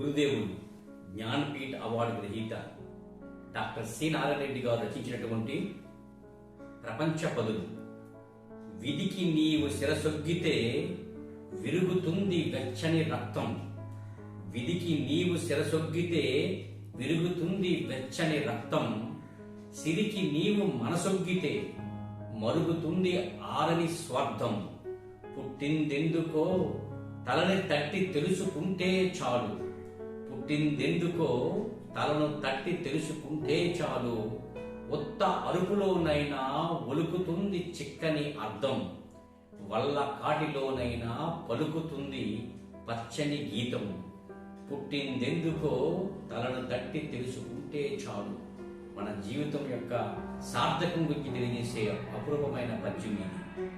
గురుదేవుడు జ్ఞానపీఠ అవార్డు గ్రహీత doctor C. Narayana Reddy గారు రచించినటువంటి ప్రపంచ పదులు విధికి నీవు శిరసొగ్గితే విరుగుతుంది వెచ్చని రక్తం. విధికి నీవు శిరసొగ్గితే విరుగుతుంది వెచ్చని రక్తం. సిరికి నీవు మనసొగ్గితే మరుగుతుంది ఆరని స్వార్థం. పుట్టిందెందుకో తలని తట్టి తెలుసుకుంటే చాలు. పుట్టిందెందుకో తలను తట్టి తెలుసుకుంటే చాలు. ఉత్త అరుపులోనైనా ఒలుకుతుంది చిక్కని అర్థం. వల్ల కాటిలోనైనా పలుకుతుంది పచ్చని గీతం. పుట్టిందెందుకో తలను తట్టి తెలుసుకుంటే చాలు. మన జీవితం యొక్క సార్థకం గురించి తెలియజేసే అపూర్వమైన పద్యం ఇది.